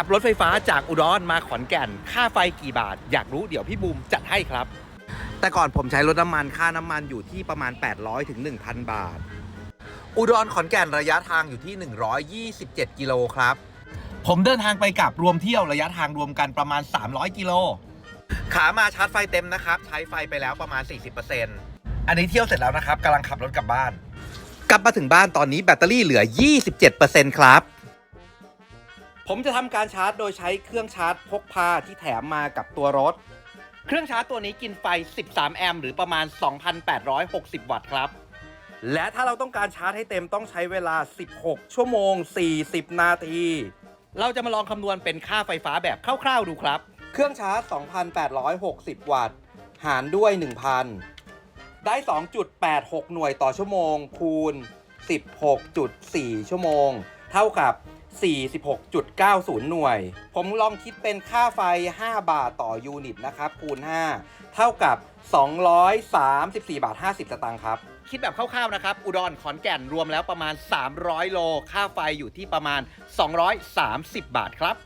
ขับรถไฟฟ้าจากอุดรมาขอนแก่น ค่าไฟกี่บาท อยากรู้เดี๋ยวพี่บูมจัดให้ครับ แต่ก่อนผมใช้รถน้ำมันค่าน้ำมันอยู่ที่ประมาณ 800ถึง1,000 บาท อุดรขอนแก่นระยะทางอยู่ที่ 127 กิโลครับ ผมเดินทางไปกลับรวมเที่ยวระยะทางรวมกันประมาณ 300 กิโล ขามาชาร์จไฟเต็มนะครับ ใช้ไฟไปแล้วประมาณ 40%อันนี้เที่ยวเสร็จแล้วนะครับกำลังขับรถกลับบ้าน กลับมาถึงบ้านตอนนี้แบตเตอรี่เหลือ 27%ครับ ผมจะทำการชาร์จโดยใช้เครื่องชาร์จพกพาที่แถมมากับตัวรถ เครื่องชาร์จตัวนี้กินไฟ 13 แอมป์หรือประมาณ 2,860 วัตต์ครับ และถ้าเราต้องการชาร์จให้เต็มต้องใช้เวลา 16 ชั่วโมง 40 นาที เราจะมาลองคำนวณเป็นค่าไฟฟ้าแบบคร่าวๆดูครับ เครื่องชาร์จ 2,860 วัตต์ หารด้วย 1,000 ได้ 2.86 หน่วยต่อชั่วโมง คูณ 16.4 ชั่วโมง เท่ากับ 46.90 หน่วย ผมลองคิดเป็นค่าไฟ 5 บาทต่อยูนิตนะครับ คูณ 5 เท่ากับ 234 บาท 50 สตางค์ครับ คิดแบบคร่าวๆนะครับ อุดรขอนแก่นรวมแล้วประมาณ 300 โล ค่าไฟอยู่ที่ประมาณ 230 บาทครับ